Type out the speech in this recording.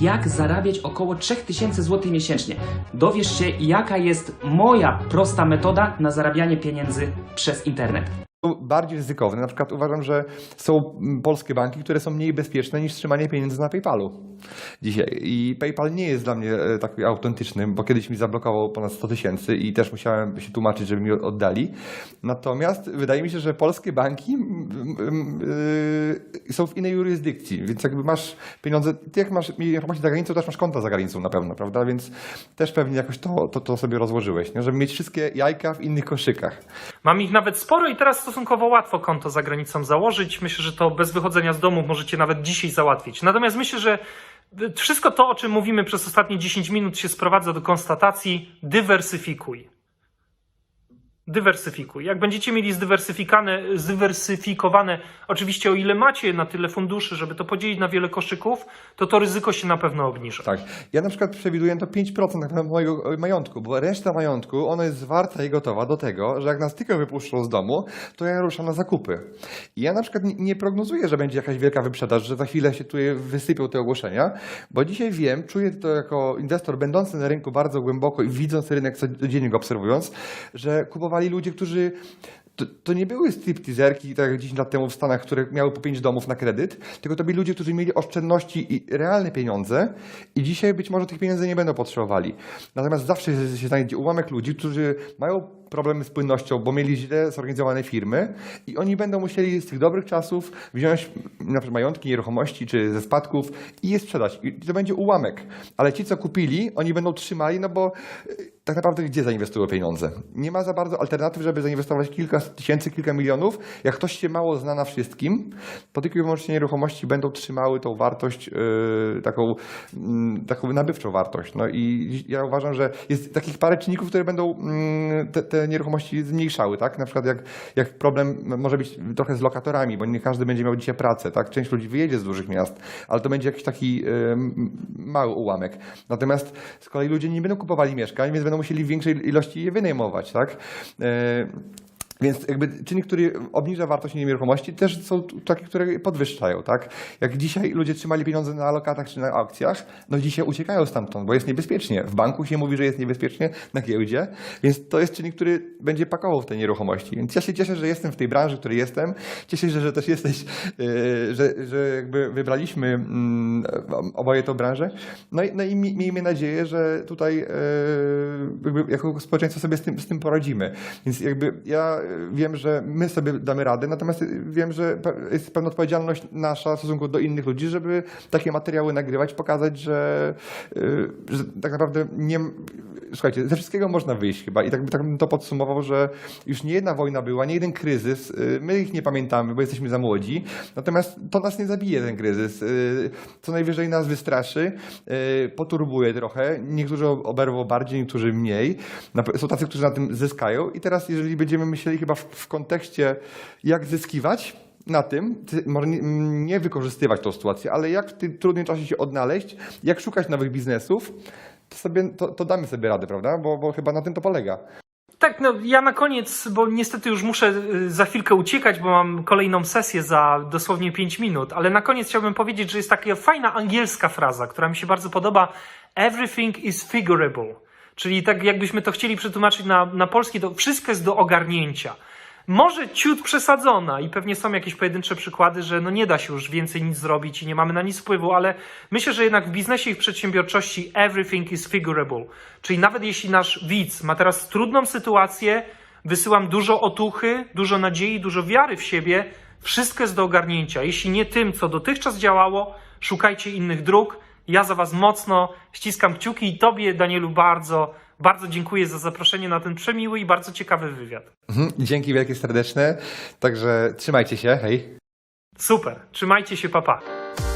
jak zarabiać około 3000 zł miesięcznie. Dowiesz się, jaka jest moja prosta metoda na zarabianie pieniędzy przez internet. Bardziej ryzykowne. Na przykład uważam, że są polskie banki, które są mniej bezpieczne niż trzymanie pieniędzy na PayPalu dzisiaj. I PayPal nie jest dla mnie e, taki autentyczny, bo kiedyś mi zablokował ponad 100 tysięcy i też musiałem się tłumaczyć, żeby mi oddali. Natomiast wydaje mi się, że polskie banki y, są w innej jurysdykcji, więc jakby masz pieniądze, ty jak masz nieruchomości za granicą, też masz konta za granicą na pewno, prawda? Więc też pewnie jakoś to, to, to sobie rozłożyłeś, nie? żeby mieć wszystkie jajka w innych koszykach. Mam ich nawet sporo i teraz stosunkowo łatwo konto za granicą założyć. Myślę, że to bez wychodzenia z domu możecie nawet dzisiaj załatwić. Natomiast myślę, że wszystko to, o czym mówimy przez ostatnie 10 minut, się sprowadza do konstatacji: dywersyfikuj. Dywersyfikuj. Jak będziecie mieli zdywersyfikowane, oczywiście o ile macie na tyle funduszy, żeby to podzielić na wiele koszyków, to to ryzyko się na pewno obniży. Tak. Ja na przykład przewiduję to 5% na pewno mojego e, majątku, bo reszta majątku, ona jest zwarta i gotowa do tego, że jak nas tylko wypuszczą z domu, to ja ruszam na zakupy. I ja na przykład nie- prognozuję, że będzie jakaś wielka wyprzedaż, że za chwilę się tu wysypią te ogłoszenia, bo dzisiaj wiem, czuję to jako inwestor będący na rynku bardzo głęboko i widząc rynek codziennie go obserwując, że kupowali ludzie, którzy to, to nie były stripteaserki, tak jak 10 lat temu w Stanach, które miały po 5 domów na kredyt, tylko to byli ludzie, którzy mieli oszczędności i realne pieniądze i dzisiaj być może tych pieniędzy nie będą potrzebowali. Natomiast zawsze się znajdzie ułamek ludzi, którzy mają problemy z płynnością, bo mieli źle zorganizowane firmy i oni będą musieli z tych dobrych czasów wziąć na przykład majątki, nieruchomości czy ze spadków i je sprzedać. I to będzie ułamek. Ale ci, co kupili, oni będą trzymali, no bo y, tak naprawdę gdzie zainwestują pieniądze? Nie ma za bardzo alternatyw, żeby zainwestować kilka tysięcy, kilka milionów. Jak ktoś się mało zna na wszystkim, to tylko i wyłącznie nieruchomości będą trzymały tą wartość, yy, taką, mm, taką nabywczą wartość. No i ja uważam, że jest takich parę czynników, które będą mm, te, te nieruchomości zmniejszały, tak? Na przykład jak, jak problem może być trochę z lokatorami, bo nie każdy będzie miał dzisiaj pracę, tak? Część ludzi wyjedzie z dużych miast, ale to będzie jakiś taki yy, mały ułamek. Natomiast z kolei ludzie nie będą kupowali mieszkań, więc będą musieli w większej ilości je wynajmować, tak? Yy, więc jakby czynnik, który obniża wartość nieruchomości, też są takie, które podwyższają, tak? Jak dzisiaj ludzie trzymali pieniądze na lokatach czy na aukcjach, no dzisiaj uciekają stamtąd, bo jest niebezpiecznie. W banku się mówi, że jest niebezpiecznie, na giełdzie, więc to jest czynnik, który będzie pakował w te nieruchomości. Więc ja się cieszę, że jestem w tej branży, w której jestem. Cieszę się, że też jesteś, yy, że, że jakby wybraliśmy mm, oboje tą branżę. No i, no i mi- miejmy nadzieję, że tutaj jakby jako społeczeństwo sobie z tym, z tym poradzimy. Więc jakby ja wiem, że my sobie damy radę, natomiast wiem, że jest pewna odpowiedzialność nasza w stosunku do innych ludzi, żeby takie materiały nagrywać, pokazać, że, y, że tak naprawdę nie... Słuchajcie, ze wszystkiego można wyjść chyba i tak, tak bym to podsumował, że już nie jedna wojna była, nie jeden kryzys, y, my ich nie pamiętamy, bo jesteśmy za młodzi, natomiast to nas nie zabije ten kryzys, y, co najwyżej nas wystraszy, y, poturbuje trochę, niektórzy oberwą bardziej, niektórzy mniej, są tacy, którzy na tym zyskają i teraz jeżeli będziemy myśleli chyba w, w kontekście jak zyskiwać, na tym, nie wykorzystywać tą sytuację, ale jak w tym trudnym czasie się odnaleźć, jak szukać nowych biznesów, to, sobie, to, to damy sobie radę, prawda? Bo, bo chyba na tym to polega. Tak, no ja na koniec, bo niestety już muszę y, za chwilkę uciekać, bo mam kolejną sesję za dosłownie 5 minut, ale na koniec chciałbym powiedzieć, że jest taka fajna angielska fraza, która mi się bardzo podoba. Everything is figurable. Czyli tak jakbyśmy to chcieli przetłumaczyć na, na polski, to wszystko jest do ogarnięcia. Może ciut przesadzona i pewnie są jakieś pojedyncze przykłady, że no nie da się już więcej nic zrobić i nie mamy na nic wpływu, ale myślę, że jednak w biznesie i w przedsiębiorczości everything is figurable. Czyli nawet jeśli nasz widz ma teraz trudną sytuację, wysyłam dużo otuchy, dużo nadziei, dużo wiary w siebie, wszystko jest do ogarnięcia. Jeśli nie tym, co dotychczas działało, szukajcie innych dróg. Ja za Was mocno ściskam kciuki i Tobie, Danielu, bardzo, bardzo dziękuję za zaproszenie na ten przemiły i bardzo ciekawy wywiad. Mhm. Dzięki wielkie serdeczne, także trzymajcie się, hej. Super, trzymajcie się, papa. Pa.